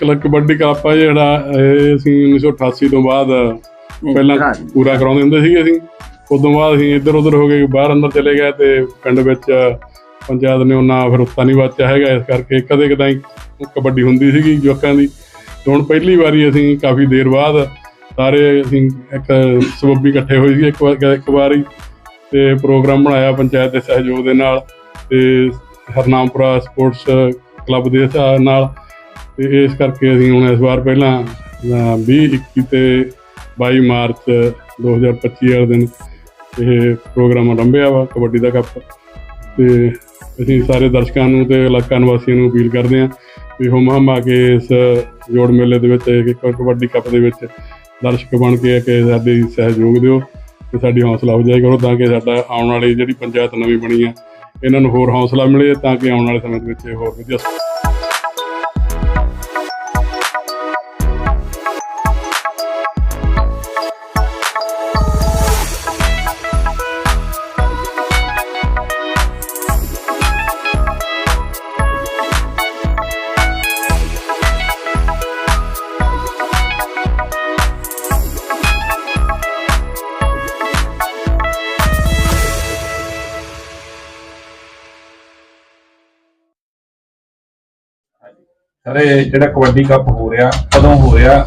Club kabaddi cup ਆ ਜਿਹੜਾ ਇਹ ਅਸੀਂ 1988 ਤੋਂ ਬਾਅਦ ਪਹਿਲਾਂ ਪੂਰਾ ਕਰਾਉਂਦੇ ਹੁੰਦੇ ਸੀਗੇ ਅਸੀਂ। ਉਦੋਂ ਬਾਅਦ ਅਸੀਂ ਇੱਧਰ ਉੱਧਰ ਹੋ ਗਏ ਬਾਹਰ ਅੰਦਰ ਚਲੇ ਗਏ ਤੇ ਪਿੰਡ ਵਿੱਚ ਪੰਚਾਇਤ ਨੇ ਉਹਨਾਂ ਫਿਰ ਉੱਤਾ ਨਹੀਂ ਵਾਚਿਆ ਹੈਗਾ ਇਸ ਕਰਕੇ ਕਦੇ ਕਦਾਈ ਕਬੱਡੀ ਹੁੰਦੀ ਸੀਗੀ ਜਵਾਕਾਂ ਦੀ। ਹੁਣ ਪਹਿਲੀ ਵਾਰੀ ਅਸੀਂ ਕਾਫੀ ਦੇਰ ਬਾਅਦ ਸਾਰੇ ਅਸੀਂ ਇੱਕ ਸਬੱਬੀ ਇਕੱਠੇ ਹੋਏ ਸੀ ਇੱਕ ਵਾਰ ਇੱਕ ਵਾਰੀ। ਤੇ ਪ੍ਰੋਗਰਾਮ ਬਣਾਇਆ ਪੰਚਾਇਤ ਦੇ ਸਹਿਯੋਗ ਦੇ ਨਾਲ ਤੇ ਹਰਨਾਮਪੁਰਾ ਸਪੋਰਟਸ ਕਲੱਬ ਦੇ ਨਾਲ ਤੇ ਇਸ ਕਰਕੇ ਅਸੀਂ ਹੁਣ ਇਸ ਵਾਰ ਪਹਿਲਾਂ ਅਹ, 20 21 ਤੇ 22 ਮਾਰਚ 2025 ਵਾਲੇ ਦਿਨ ਇਹ ਪ੍ਰੋਗਰਾਮ ਆਰੰਭਿਆ ਵਾ ਕਬੱਡੀ ਦਾ ਕੱਪ। ਤੇ ਅਸੀਂ ਸਾਰੇ ਦਰਸ਼ਕਾਂ ਨੂੰ ਤੇ ਇਲਾਕਾ ਨਿਵਾਸੀਆਂ ਨੂੰ ਅਪੀਲ ਕਰਦੇ ਹਾਂ ਵੀ ਹੁਮ ਹਮ ਆ ਕੇ ਇਸ ਜੋੜ ਮੇਲੇ ਦੇ ਵਿੱਚ ਇੱਕ ਕਬੱਡੀ ਕੱਪ ਦੇ ਵਿੱਚ ਦਰਸ਼ਕ ਬਣ ਕੇ ਆ ਕੇ ਸਾਡੇ ਸਹਿਯੋਗ ਦਿਓ ਤੇ ਸਾਡੀ ਹੌਸਲਾ ਅਫਜ਼ਾਈ ਕਰੋ ਤਾਂ ਕਿ ਸਾਡਾ ਆਉਣ ਵਾਲੀ ਜਿਹੜੀ ਪੰਚਾਇਤ ਨਵੀਂ ਬਣੀ ਆ ਇਹਨਾਂ ਨੂੰ ਹੋਰ ਹੌਸਲਾ ਮਿਲੇ ਤਾਂ ਕਿ ਆਉਣ ਵਾਲੇ ਸਮੇਂ ਦੇ ਵਿੱਚ ਇਹ ਹੋਰ ਵਧੀਆ ਸਰ ਇਹ ਜਿਹੜਾ ਕਬੱਡੀ ਕੱਪ ਹੋ ਰਿਹਾ ਕਦੋਂ ਹੋ ਰਿਹਾ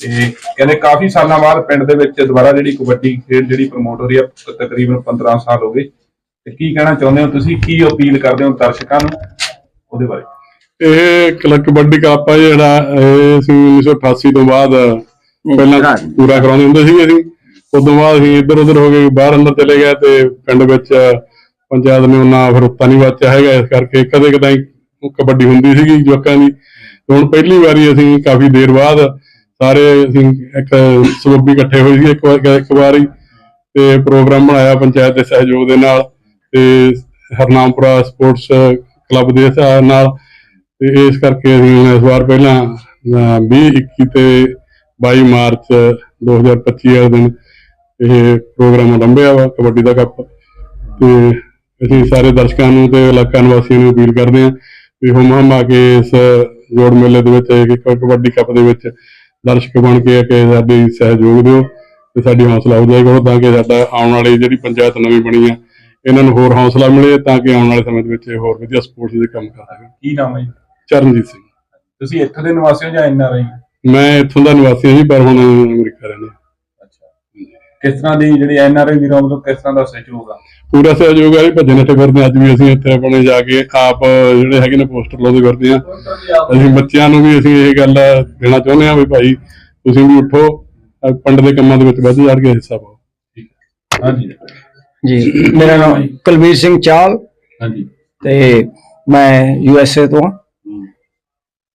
ਤੇ ਕਹਿੰਦੇ ਕਾਫੀ ਸਾਲਾਂ ਬਾਅਦ ਪਿੰਡ ਦੇ ਵਿੱਚ ਦੁਬਾਰਾ ਜਿਹੜੀ ਕਬੱਡੀ ਖੇਡ ਜਿਹੜੀ ਪ੍ਰਮੋਟ ਹੋ ਰਹੀ ਹੈ ਤਕਰੀਬਨ 15 ਸਾਲ ਹੋ ਗਏ। ਤੇ ਕੀ ਕਹਿਣਾ ਚਾਹੁੰਦੇ ਹੋ ਤੁਸੀਂ? ਕੀ ਅਪੀਲ ਕਰਦੇ ਹੋ ਦਰਸ਼ਕਾਂ ਨੂੰ ਉਹਦੇ ਬਾਰੇ? ਇਹ ਕਲੱਬ ਕਬੱਡੀ ਕੱਪ ਆ ਜਿਹੜਾ ਇਹ ਅਸੀਂ 1988 ਤੋਂ ਬਾਅਦ ਪਹਿਲਾਂ ਪੂਰਾ ਕਰਾਉਂਦੇ ਹੁੰਦੇ ਸੀਗੇ ਅਸੀਂ। ਉਦੋਂ ਬਾਅਦ ਅਸੀਂ ਇੱਧਰ ਉੱਧਰ ਹੋ ਗਏ ਬਾਹਰ ਅੰਦਰ ਚਲੇ ਗਏ ਤੇ ਪਿੰਡ ਵਿੱਚ ਪੰਚਾਇਤ ਨੇ ਉਹਨਾਂ ਫਿਰ ਉੱਤਾ ਨਹੀਂ ਵਾਚਿਆ ਹੈਗਾ ਇਸ ਕਰਕੇ ਕਦੇ ਕਦਾਈ ਕਬੱਡੀ ਹੁੰਦੀ ਸੀਗੀ ਜਵਾਕਾਂ ਦੀ। ਹੁਣ ਪਹਿਲੀ ਵਾਰੀ ਅਸੀਂ ਕਾਫੀ ਦੇਰ ਬਾਅਦ ਸਾਰੇ ਅਸੀਂ ਇੱਕ ਸਬੱਬੀ ਇਕੱਠੇ ਹੋਏ ਸੀ ਇੱਕ ਵਾਰ ਇੱਕ ਵਾਰੀ ਤੇ ਪ੍ਰੋਗਰਾਮ ਬਣਾਇਆ ਪੰਚਾਇਤ ਦੇ ਸਹਿਯੋਗ ਦੇ ਨਾਲ ਤੇ ਹਰਨਾਮਪੁਰਾ ਸਪੋਰਟਸ ਕਲੱਬ ਦੇ ਨਾਲ ਤੇ ਇਸ ਕਰਕੇ ਅਸੀਂ ਹੁਣ ਇਸ ਵਾਰ ਪਹਿਲਾਂ ਅਹ, 20 21 ਤੇ 22 ਮਾਰਚ 2025 ਵਾਲੇ ਦਿਨ ਇਹ ਪ੍ਰੋਗਰਾਮ ਆਰੰਭਿਆ ਵਾ ਕਬੱਡੀ ਦਾ ਕੱਪ ਤੇ ਅਸੀਂ ਸਾਰੇ ਦਰਸ਼ਕਾਂ ਨੂੰ ਤੇ ਇਲਾਕਾ ਨਿਵਾਸੀਆਂ ਨੂੰ ਅਪੀਲ ਕਰਦੇ ਹਾਂ ਵੀ ਹੁਮ ਹਮ ਆ ਕੇ ਇਸ ਜੋੜ ਮੇਲੇ ਦੇ ਵਿੱਚ ਇੱਕ ਕਬੱਡੀ ਕੱਪ ਦੇ ਵਿੱਚ ਦਰਸ਼ਕ ਬਣ ਕੇ ਆ ਕੇ ਸਾਡੀ ਸਹਿਯੋਗ ਦਿਓ ਤੇ ਸਾਡੀ ਹੌਸਲਾ ਅਫਜ਼ਾਈ ਕਰੋ ਤਾਂ ਕਿ ਸਾਡਾ ਆਉਣ ਵਾਲੀ ਜਿਹੜੀ ਪੰਚਾਇਤ ਨਵੀਂ ਬਣੀ ਆ ਇਹਨਾਂ ਨੂੰ ਹੋਰ ਹੌਸਲਾ ਮਿਲੇ ਤਾਂ ਕਿ ਆਉਣ ਵਾਲੇ ਸਮੇਂ ਦੇ ਵਿੱਚ ਹੋਰ ਵਧੀਆ ਸਪੋਰਟਸ ਦੇ ਕੰਮ ਕਰ ਸਕਣ। ਕੀ ਨਾਮ ਹੈ? ਚਰਨਜੀਤ ਸਿੰਘ। ਤੁਸੀਂ ਇੱਥੋਂ ਦੇ ਨਿਵਾਸੀ ਹੋ ਜਾਂ ਐਨ ਆਰ ਆਈ ਮੈਂ ਇੱਥੋਂ ਦਾ ਨਿਵਾਸੀ ਹਾਂ ਜੀ ਪਰ ਹੁਣ ਅਮਰੀਕਾ ਰਹਿੰਦੇ। ਕਿਸ ਤਰ੍ਹਾਂ ਦੀ ਜਿਹੜੀ ਐਨ ਆਰ ਆਈ ਵੀਰਾਂ ਵੱਲੋਂ ਕਿਸ ਤਰ੍ਹਾਂ ਦਾ ਸਹਿਯੋਗ ਆ? ਪੂਰਾ ਸਹਿਯੋਗ ਹੈ ਜੀ ਭੱਜਣ ਨੱਠੇ ਫਿਰਦੇ ਹਾਂ। ਅੱਜ ਵੀ ਅਸੀਂ ਇੱਥੇ ਆਪਣੇ ਜਾ ਕੇ ਆਪ ਜਿਹੜੇ ਹੈਗੇ ਨੇ ਪੋਸਟਰ ਲਾਉਂਦੇ ਫਿਰਦੇ ਆ। ਅਸੀਂ ਬੱਚਿਆਂ ਨੂੰ ਵੀ ਅਸੀਂ ਇਹ ਗੱਲ ਦੇਣਾ ਚਾਹੁੰਦੇ ਹਾਂ ਵੀ ਭਾਈ ਤੁਸੀਂ ਵੀ ਉੱਠੋ ਪਿੰਡ ਦੇ ਕੰਮਾਂ ਦੇ ਵਿੱਚ ਵੱਧ ਚੜ ਕੇ ਹਿੱਸਾ ਪਾਓ। ਹਾਂਜੀ। ਜੀ ਮੇਰਾ ਨਾਮ ਕੁਲਵੀਰ ਸਿੰਘ ਚਾਲ ਹਾਂਜੀ। ਤੇ ਮੈਂ ਯੂ ਐਸ ਏ ਤੋਂ।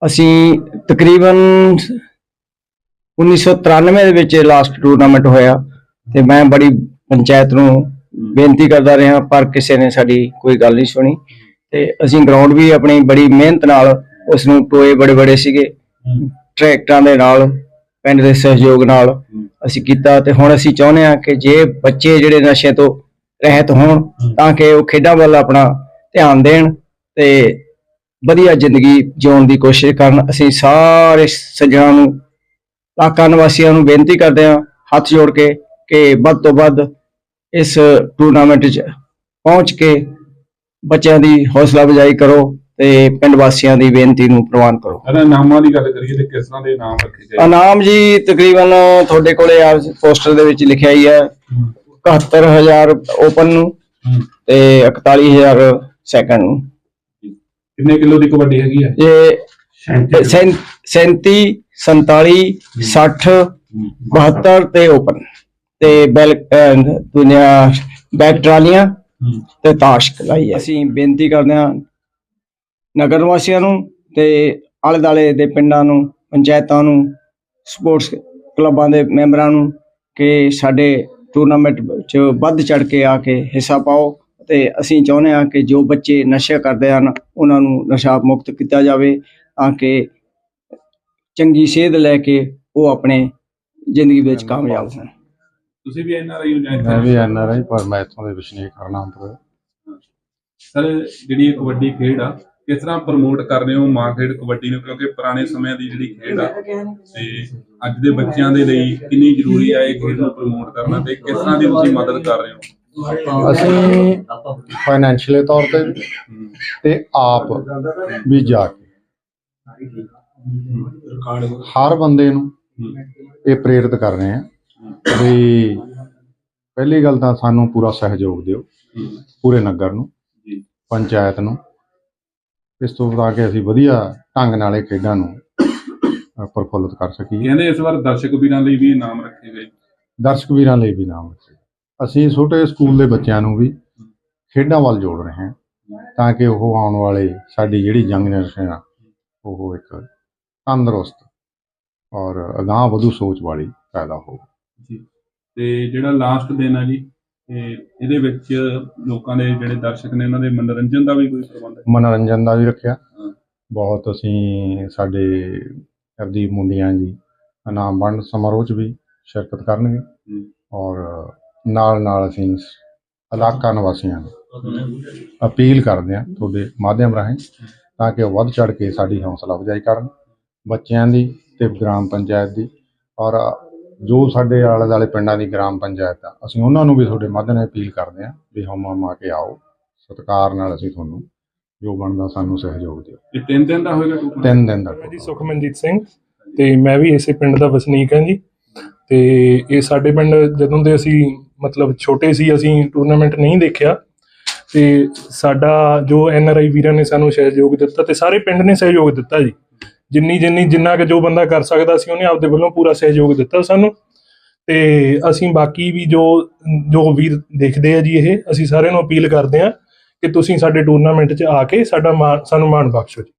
ਅਸੀਂ ਤਕਰੀਬਨ 1993 ਦੇ ਵਿੱਚ ਲਾਸਟ ਟੂਰਨਾਮੈਂਟ ਹੋਇਆ। ਤੇ ਮੈਂ ਬੜੀ ਪੰਚਾਇਤ ਨੂੰ ਬੇਨਤੀ ਕਰਦਾ ਰਿਹਾ ਪਰ ਕਿਸੇ ਨੇ ਸਾਡੀ ਕੋਈ ਗੱਲ ਨਹੀਂ ਸੁਣੀ। ਤੇ ਅਸੀਂ ਗਰਾਊਂਡ ਵੀ ਆਪਣੀ ਬੜੀ ਮਿਹਨਤ ਨਾਲ ਉਸ ਨੂੰ ਟੋਏ ਬੜੇ ਬੜੇ ਸੀਗੇ। ਟਰੈਕਟਰਾਂ ਦੇ ਨਾਲ ਪਿੰਡ ਦੇ ਸਹਿਯੋਗ ਨਾਲ ਅਸੀਂ ਕੀਤਾ ਤੇ ਹੁਣ ਅਸੀਂ ਚਾਹੁੰਦੇ ਹਾਂ ਕਿ ਜੇ ਬੱਚੇ ਜਿਹੜੇ ਨਸ਼ੇ ਤੋਂ ਰਹਿਤ ਹੋਣ ਤਾਂ ਕਿ ਉਹ ਖੇਡਾਂ ਵੱਲ ਆਪਣਾ ਧਿਆਨ ਦੇਣ ਤੇ ਵਧੀਆ ਜ਼ਿੰਦਗੀ ਜਿਉਣ ਦੀ ਕੋਸ਼ਿਸ਼ ਕਰਨ। ਅਸੀਂ ਸਾਰੇ ਸੱਜਣਾਂ ਨੂੰ ਇਲਾਕਾ ਨਿਵਾਸੀਆਂ ਨੂੰ ਬੇਨਤੀ ਕਰਦੇ ਹਾਂ ਹੱਥ ਜੋੜ ਕੇ ਕਿ ਵੱਧ ਤੋਂ ਵੱਧ ਇਸ ਟੂਰਨਾਮੈਂਟ 'ਚ ਪਹੁੰਚ ਕੇ ਬੱਚਿਆਂ ਦੀ ਹੌਸਲਾ ਅਫਜ਼ਾਈ ਕਰੋ ਤੇ ਪਿੰਡ ਵਾਸੀਆਂ ਦੀ ਬੇਨਤੀ ਨੂੰ ਪ੍ਰਵਾਨ ਕਰੋ। ਅਗਰ ਨਾਮਾਂ ਦੀ ਗੱਲ ਕਰੀਏ ਤੇ ਕਿਸ ਤਰ੍ਹਾਂ ਦੇ ਨਾਮ ਰੱਖੇ ਜਾਏ ਇਨਾਮ ਜੀ ਤਕਰੀਬਨ ਤੁਹਾਡੇ ਕੋਲੇ ਆ ਪੋਸਟਰ ਦੇ ਵਿੱਚ ਲਿਖਿਆ ਹੀ ਹੈ। 71000 ਓਪਨ ਨੂੰ। ਤੇ 41000 ਸੈਕੰਡ ਨੂੰ। ਕਿੰਨੇ ਕਿਲੋ ਦੀ ਕਬੱਡੀ ਹੈਗੀ ਹੈ ਇਹ 37 47 60 72 ਤੇ ਓਪਨ ਤੇ ਬੈਲ ਦੁਨੀਆ ਬੈਕ ਟਰਾਲੀਆਂ ਤੇ ਤਾਸ਼ ਖਲਾਈ ਹੈ। ਅਸੀਂ ਬੇਨਤੀ ਕਰਦੇ ਹਾਂ ਨਗਰ ਵਾਸੀਆਂ ਨੂੰ ਤੇ ਆਲੇ ਦਾਲੇ ਦੇ ਪਿੰਡਾਂ ਨੂੰ ਪੰਚਾਇਤਾਂ ਨੂੰ ਸਪੋਰਟਸ ਕਲੱਬਾਂ ਦੇ ਮੈਂਬਰਾਂ ਨੂੰ ਕਿ ਸਾਡੇ ਟੂਰਨਾਮੈਂਟ ਵਿੱਚ ਵੱਧ ਚੜ ਕੇ ਆ ਕੇ ਹਿੱਸਾ ਪਾਓ ਤੇ ਅਸੀਂ ਚਾਹੁੰਦੇ ਹਾਂ ਕਿ ਜੋ ਬੱਚੇ ਨਸ਼ਾ ਕਰਦੇ ਹਨ ਉਹਨਾਂ ਨੂੰ ਨਸ਼ਾ ਮੁਕਤ ਕੀਤਾ ਜਾਵੇ ਤਾਂ ਕਿ ਚੰਗੀ ਸਿਹਤ ਲੈ ਕੇ ਉਹ ਆਪਣੇ ਜ਼ਿੰਦਗੀ ਵਿੱਚ ਕਾਮਯਾਬ ਹੋਣ। ਤੁਸੀਂ ਵੀ ਐਨ ਆਰ ਆਈ ਹੋ ਜਾਂ ਮੈਂ ਵੀ ਐਨ ਆਰ ਆਈ ਪਰ ਮੈਂ ਇੱਥੋਂ ਦੇ ਵਸਨੀਕ ਹਰਨਾਮਪੁਰ ਸਰ ਜਿਹੜੀ ਇਹ ਕਬੱਡੀ ਖੇਡ ਆ ਕਿਸ ਤਰ੍ਹਾਂ ਪ੍ਰਮੋਟ ਕਰ ਰਹੇ ਹੋ ਮਾਂ ਖੇਡ ਕਬੱਡੀ ਨੂੰ? ਕਿਉਂਕਿ ਪੁਰਾਣੇ ਸਮਿਆਂ ਦੀ ਜਿਹੜੀ ਖੇਡ ਆ ਤੇ ਅੱਜ ਦੇ ਬੱਚਿਆਂ ਦੇ ਲਈ ਕਿੰਨੀ ਜ਼ਰੂਰੀ ਆ ਇਹ ਖੇਡ ਨੂੰ ਪ੍ਰਮੋਟ ਕਰਨਾ ਤੇ ਕਿਸ ਤਰ੍ਹਾਂ ਦੀ ਤੁਸੀਂ ਮਦਦ ਕਰ ਰਹੇ ਹੋ? ਅਸੀਂ ਫਾਈਨੈਂਸ਼ੀਅਲੀ ਤੌਰ ਤੇ ਤੇ ਆਪ ਵੀ ਜਾ ਕੇ ਹਰ ਬੰਦੇ ਨੂੰ ਇਹ ਪ੍ਰੇਰਿਤ ਕਰ ਰਹੇ ਹਾਂ। ਵੀ ਪਹਿਲੀ ਗੱਲ ਤਾਂ ਸਾਨੂੰ ਪੂਰਾ ਸਹਿਯੋਗ ਦਿਓ। ਪੂਰੇ ਨਗਰ ਨੂੰ ਜੀ। ਪੰਚਾਇਤ ਨੂੰ। ਇਸ ਤੋਂ ਤਾਂ ਕਿ ਅਸੀਂ ਵਧੀਆ ਢੰਗ ਨਾਲ ਇਹ ਖੇਡਾਂ ਨੂੰ ਪ੍ਰਫੁੱਲਤ ਕਰ ਸਕੀਏ। ਕਹਿੰਦੇ ਇਸ ਵਾਰ ਦਰਸ਼ਕ ਵੀਰਾਂ ਲਈ ਵੀ ਇਨਾਮ ਰੱਖੇ ਗਏ। ਦਰਸ਼ਕ ਵੀਰਾਂ ਲਈ ਵੀ ਨਾਮ ਰੱਖੇ ਅਸੀਂ ਛੋਟੇ ਸਕੂਲ ਦੇ ਬੱਚਿਆਂ ਨੂੰ ਵੀ ਖੇਡਾਂ ਵੱਲ ਜੋੜ ਰਹੇ ਹਾਂ ਤਾਂ ਕਿ ਉਹ ਆਉਣ ਵਾਲੇ ਸਾਡੀ ਜਿਹੜੀ ਯੰਗ ਜਨਰੇਸ਼ਨ ਆ ਉਹ ਇੱਕ ਤੰਦਰੁਸਤ ਔਰ ਅਗਾਂਹ ਵਧੂ ਸੋਚ ਵਾਲੀ ਪੈਦਾ ਹੋਵੇ। ਤੇ ਜਿਹੜਾ ਲਾਸਟ ਦਿਨ ਆ ਜੀ ਇਹਦੇ ਵਿੱਚ ਲੋਕਾਂ ਦੇ ਜਿਹੜੇ ਦਰਸ਼ਕ ਨੇ ਉਹਨਾਂ ਦੇ ਮਨੋਰੰਜਨ ਦਾ ਵੀ ਕੋਈ ਪ੍ਰਬੰਧ ਹੈ? ਮਨੋਰੰਜਨ ਦਾ ਵੀ ਰੱਖਿਆ। ਬਹੁਤ ਅਸੀਂ ਸਾਡੇ ਹਰਦੀਪ ਮੁੰਡੀਆਂ ਜੀ ਇਨਾਮ ਵੰਡ ਸਮਾਰੋਹ 'ਚ ਵੀ ਸ਼ਿਰਕਤ ਕਰਨਗੇ। ਔਰ ਨਾਲ ਨਾਲ ਅਸੀਂ ਇਲਾਕਾ ਨਿਵਾਸੀਆਂ ਨੂੰ ਅਪੀਲ ਕਰਦੇ ਹਾਂ ਤੁਹਾਡੇ ਮਾਧਿਅਮ ਰਾਹੀਂ ਤਾਂ ਕਿ ਵੱਧ ਚੜ ਕੇ ਸਾਡੀ ਹੌਸਲਾ ਅਫਜ਼ਾਈ ਕਰਨ ਬੱਚਿਆਂ ਦੀ ਤੇ ਗ੍ਰਾਮ ਪੰਚਾਇਤ ਦੀ। ਔਰ ਜੋ ਸਾਡੇ ਆਲੇ ਦੁਆਲੇ ਪਿੰਡਾਂ ਦੀ ਗ੍ਰਾਮ ਪੰਚਾਇਤ ਆ ਅਸੀਂ ਉਹਨਾਂ ਨੂੰ ਵੀ ਤੁਹਾਡੇ ਮਾਧਿਅਮ ਨਾਲ ਅਪੀਲ ਕਰਦੇ ਹਾਂ ਵੀ ਹਮਾ ਮਾ ਕੇ ਆਓ ਸਤਿਕਾਰ ਨਾਲ ਅਸੀਂ ਤੁਹਾਨੂੰ ਜੋ ਬਣਦਾ ਸਾਨੂੰ ਸਹਿਯੋਗ ਦਿਓ। ਇਹ ਤਿੰਨ ਦਿਨ ਦਾ ਹੋਏਗਾ ਟੂਰਨਾਮੈਂਟ ਤਿੰਨ ਦਿਨ ਦਾ ਮੈਂ ਜੀ ਸੁਖਮਨਜੀਤ ਸਿੰਘ ਤੇ ਮੈਂ ਵੀ ਇਸੇ ਪਿੰਡ ਦਾ ਵਸਨੀਕ ਹਾਂ ਜੀ। ਤੇ ਇਹ ਸਾਡੇ ਪਿੰਡ ਜਦੋਂ ਦੇ ਅਸੀਂ ਮਤਲਬ ਛੋਟੇ ਸੀ ਅਸੀਂ ਟੂਰਨਾਮੈਂਟ ਨਹੀਂ ਦੇਖਿਆ। ਤੇ ਸਾਡਾ ਜੋ ਐਨ ਆਰ ਆਈ ਵੀਰਾਂ ਨੇ ਸਾਨੂੰ ਸਹਿਯੋਗ ਦਿੱਤਾ ਤੇ ਸਾਰੇ ਪਿੰਡ ਨੇ ਸਹਿਯੋਗ ਦਿੱਤਾ ਜੀ। ਜਿੰਨੀ ਜਿੰਨੀ ਜਿੰਨਾ ਕਿ ਜੋ ਬੰਦਾ ਕਰ ਸਕਦਾ ਸੀ, ਉਹਨੇ ਆਪਦੇ ਵੱਲੋਂ ਪੂਰਾ ਸਹਿਯੋਗ ਦਿੱਤਾ ਸਾਨੂੰ। ਤੇ ਅਸੀਂ ਬਾਕੀ ਵੀ ਜੋ ਜੋ ਵੀਰ ਦੇਖਦੇ ਆ ਜੀ ਇਹ, ਅਸੀਂ ਸਾਰਿਆਂ ਨੂੰ ਅਪੀਲ ਕਰਦੇ ਆ ਕਿ ਤੁਸੀਂ ਸਾਡੇ ਟੂਰਨਾਮੈਂਟ 'ਚ ਆ ਕੇ ਸਾਡਾ ਮਾਣ, ਸਾਨੂੰ ਮਾਣ ਬਖਸ਼ੋ ਜੀ।